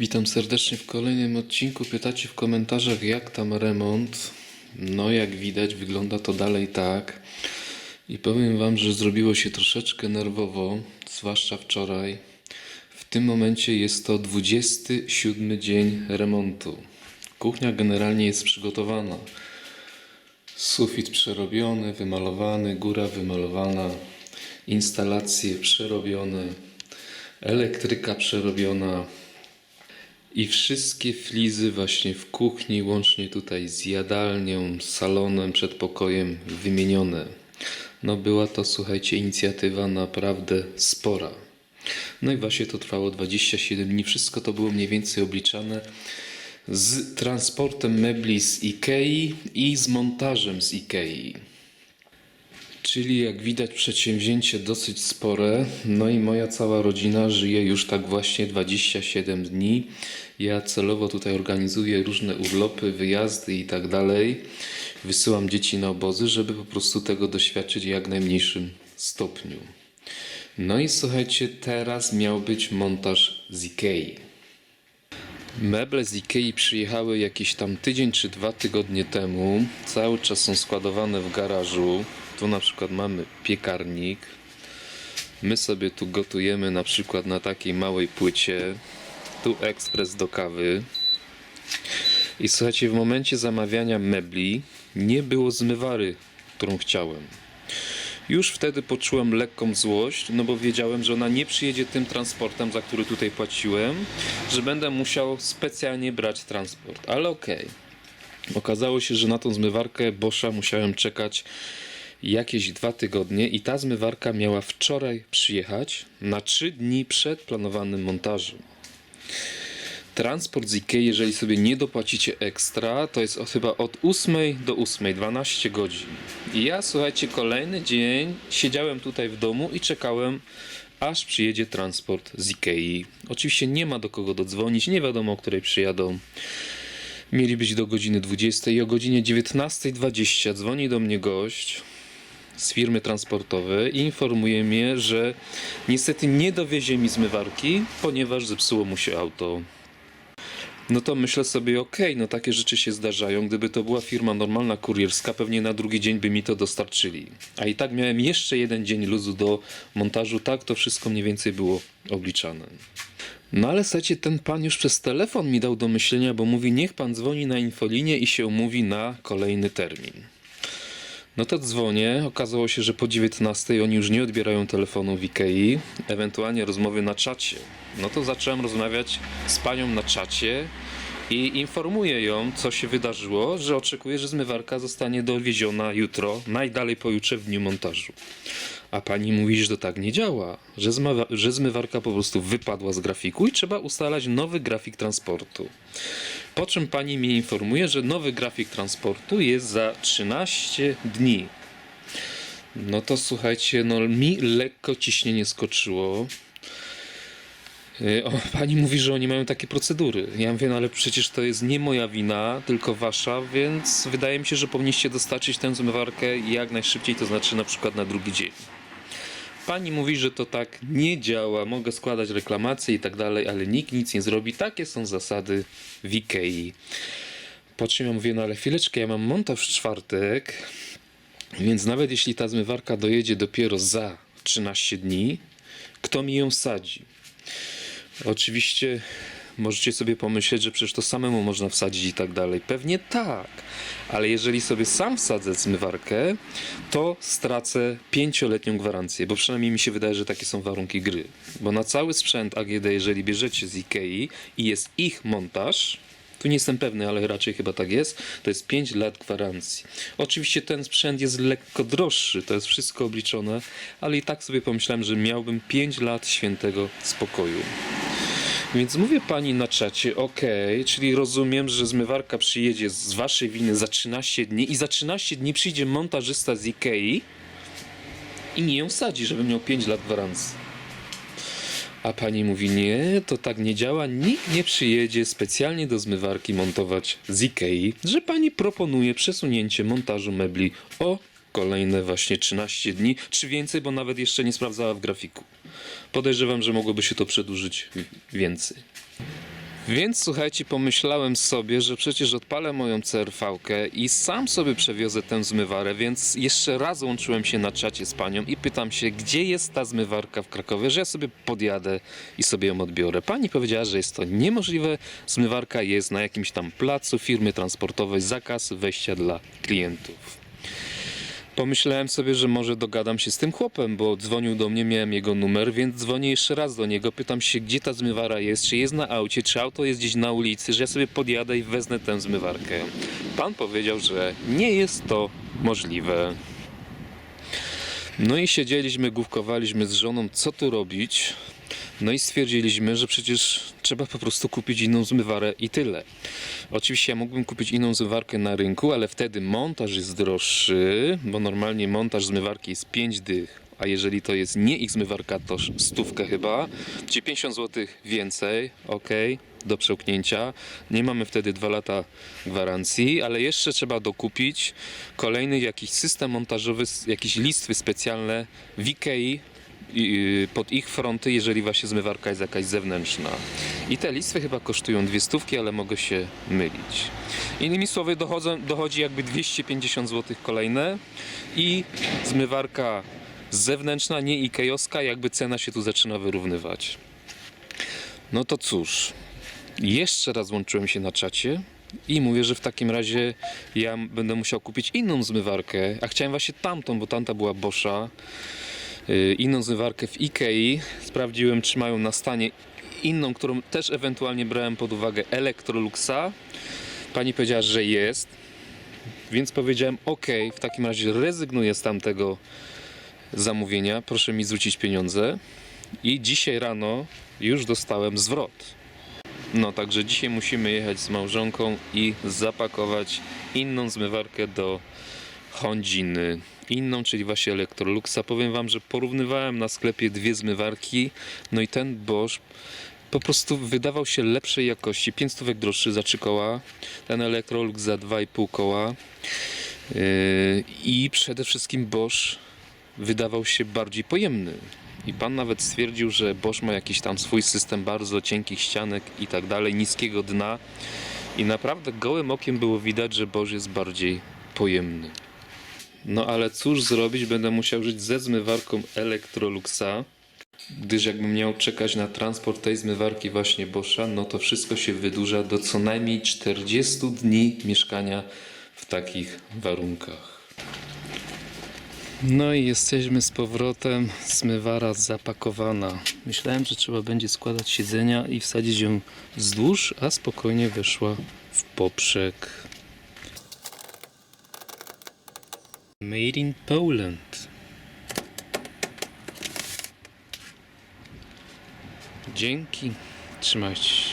Witam serdecznie w kolejnym odcinku. Pytacie w komentarzach, jak tam remont. No, jak widać, wygląda to dalej tak. I powiem Wam, że zrobiło się troszeczkę nerwowo, zwłaszcza wczoraj. W tym momencie jest to 27 dzień remontu. Kuchnia generalnie jest przygotowana. Sufit przerobiony, wymalowany, góra wymalowana, instalacje przerobione, elektryka przerobiona, i wszystkie flizy właśnie w kuchni, łącznie tutaj z jadalnią, salonem, przedpokojem wymienione. No była to, słuchajcie, inicjatywa naprawdę spora. No i właśnie to trwało 27 dni. Wszystko to było mniej więcej obliczane z transportem mebli z Ikei i z montażem z Ikei. Czyli jak widać przedsięwzięcie dosyć spore. No i moja cała rodzina żyje już tak właśnie 27 dni. Ja celowo tutaj organizuję różne urlopy, wyjazdy i tak dalej. Wysyłam dzieci na obozy, żeby po prostu tego doświadczyć w jak najmniejszym stopniu. No i słuchajcie, teraz miał być montaż z Ikei. Meble z Ikei przyjechały jakiś tam tydzień czy dwa tygodnie temu. Cały czas są składowane w garażu. Tu na przykład mamy piekarnik. My sobie tu gotujemy na przykład na takiej małej płycie. Tu ekspres do kawy. I słuchajcie, w momencie zamawiania mebli nie było zmywary, którą chciałem. Już wtedy poczułem lekką złość, no bo wiedziałem, że ona nie przyjedzie tym transportem, za który tutaj płaciłem, że będę musiał specjalnie brać transport. Ale okej. Okazało się, że na tą zmywarkę Boscha musiałem czekać jakieś dwa tygodnie i ta zmywarka miała wczoraj przyjechać na trzy dni przed planowanym montażem. Transport z Ikei, jeżeli sobie nie dopłacicie ekstra, to jest chyba od 8 do 8, 12 godzin. I ja, słuchajcie, kolejny dzień siedziałem tutaj w domu i czekałem, aż przyjedzie transport z Ikei. Oczywiście nie ma do kogo dodzwonić, nie wiadomo o której przyjadą. Mieli być do godziny 20 i o godzinie 19.20 dzwoni do mnie gość z firmy transportowej i informuje mnie, że niestety nie dowiezie mi zmywarki, ponieważ zepsuło mu się auto. No to myślę sobie, okej, no takie rzeczy się zdarzają. Gdyby to była firma normalna, kurierska, pewnie na drugi dzień by mi to dostarczyli. A i tak miałem jeszcze jeden dzień luzu do montażu, tak to wszystko mniej więcej było obliczane. No ale słuchajcie, ten pan już przez telefon mi dał do myślenia, bo mówi, niech pan dzwoni na infolinię i się umówi na kolejny termin. No to dzwonię, okazało się, że po 19 oni już nie odbierają telefonu w Ikei, ewentualnie rozmowy na czacie. No to zacząłem rozmawiać z panią na czacie i informuję ją, co się wydarzyło, że oczekuję, że zmywarka zostanie dowieziona jutro, najdalej pojutrze w dniu montażu. A pani mówi, że to tak nie działa, że, że zmywarka po prostu wypadła z grafiku i trzeba ustalać nowy grafik transportu. Po czym pani mnie informuje, że nowy grafik transportu jest za 13 dni. No to słuchajcie, no mi lekko ciśnienie skoczyło. Yy, O, pani mówi, że oni mają takie procedury. Ja mówię, no ale przecież to jest nie moja wina, tylko wasza, więc wydaje mi się, że powinniście dostarczyć tę zmywarkę jak najszybciej, to znaczy na przykład na drugi dzień. Pani mówi, że to tak nie działa, mogę składać reklamacje i tak dalej, ale nikt nic nie zrobi. Takie są zasady w Ikei. Po czym ja mówię, no ale chwileczkę, ja mam montaż w czwartek, więc nawet jeśli ta zmywarka dojedzie dopiero za 13 dni, kto mi ją sadzi? Oczywiście możecie sobie pomyśleć, że przecież to samemu można wsadzić i tak dalej. Pewnie tak, ale jeżeli sobie sam wsadzę zmywarkę, to stracę pięcioletnią gwarancję, bo przynajmniej mi się wydaje, że takie są warunki gry. Bo na cały sprzęt AGD, jeżeli bierzecie z Ikei i jest ich montaż, tu nie jestem pewny, ale raczej chyba tak jest, to jest 5 lat gwarancji. Oczywiście ten sprzęt jest lekko droższy, to jest wszystko obliczone, ale i tak sobie pomyślałem, że miałbym 5 lat świętego spokoju. Więc mówię pani na czacie, okej, czyli rozumiem, że zmywarka przyjedzie z waszej winy za 13 dni i za 13 dni przyjdzie montażysta z Ikei i nie ją sadzi, żeby miał 5 lat gwarancji. A pani mówi, nie, to tak nie działa, nikt nie przyjedzie specjalnie do zmywarki montować z Ikei, że pani proponuje przesunięcie montażu mebli o kolejne właśnie 13 dni, czy więcej, bo nawet jeszcze nie sprawdzała w grafiku. Podejrzewam, że mogłoby się to przedłużyć więcej. Więc słuchajcie, pomyślałem sobie, że przecież odpalę moją CRV-kę i sam sobie przewiozę tę zmywarę, więc jeszcze raz łączyłem się na czacie z panią i pytam się, gdzie jest ta zmywarka w Krakowie, że ja sobie podjadę i sobie ją odbiorę. Pani powiedziała, że jest to niemożliwe. Zmywarka jest na jakimś tam placu firmy transportowej, zakaz wejścia dla klientów. Pomyślałem sobie, że może dogadam się z tym chłopem, bo dzwonił do mnie, miałem jego numer, więc dzwonię jeszcze raz do niego, pytam się, gdzie ta zmywara jest, czy jest na aucie, czy auto jest gdzieś na ulicy, że ja sobie podjadę i wezmę tę zmywarkę. Pan powiedział, że nie jest to możliwe. No i siedzieliśmy, główkowaliśmy z żoną, co tu robić. No i stwierdziliśmy, że przecież trzeba po prostu kupić inną zmywarę i tyle. Oczywiście ja mógłbym kupić inną zmywarkę na rynku, ale wtedy montaż jest droższy, bo normalnie montaż zmywarki jest 5 dych, a jeżeli to jest nie ich zmywarka, to stówkę chyba, czyli 50 zł więcej, ok, do przełknięcia. Nie mamy wtedy 2 lata gwarancji, ale jeszcze trzeba dokupić kolejny jakiś system montażowy, jakieś listwy specjalne w Ikei, pod ich fronty, jeżeli właśnie zmywarka jest jakaś zewnętrzna. I te listwy chyba kosztują dwie stówki, ale mogę się mylić. Innymi słowy, dochodzą, dochodzi jakby 250 zł kolejne i zmywarka zewnętrzna, nie ikejowska, jakby cena się tu zaczyna wyrównywać. No to cóż, jeszcze raz łączyłem się na czacie i mówię, że w takim razie ja będę musiał kupić inną zmywarkę, a chciałem właśnie tamtą, bo tamta była Boscha y, inną zmywarkę w Ikei. Sprawdziłem, czy mają na stanie inną, którą też ewentualnie brałem pod uwagę, Electroluxa. Pani powiedziała, że jest, więc powiedziałem, ok, w takim razie rezygnuję z tamtego zamówienia, proszę mi zwrócić pieniądze. I dzisiaj rano już dostałem zwrot. No, także dzisiaj musimy jechać z małżonką i zapakować inną zmywarkę do Hondziny. Inną, czyli właśnie Electroluxa. Powiem Wam, że porównywałem na sklepie dwie zmywarki, no i ten Bosch po prostu wydawał się lepszej jakości. 5 stówek droższy za 3 koła, ten Electrolux za 2,5 koła. Yy, I przede wszystkim Bosch wydawał się bardziej pojemny. I pan nawet stwierdził, że Bosch ma jakiś tam swój system bardzo cienkich ścianek i tak dalej, niskiego dna. I naprawdę gołym okiem było widać, że Bosch jest bardziej pojemny. No ale cóż zrobić, będę musiał żyć ze zmywarką Electroluxa, gdyż jakbym miał czekać na transport tej zmywarki właśnie Boscha, no to wszystko się wydłuża do co najmniej 40 dni mieszkania w takich warunkach. No i jesteśmy z powrotem, zmywara zapakowana. Myślałem, że trzeba będzie składać siedzenia i wsadzić ją wzdłuż, a spokojnie weszła w poprzek. Made in Poland. Dzięki. Trzymajcie się.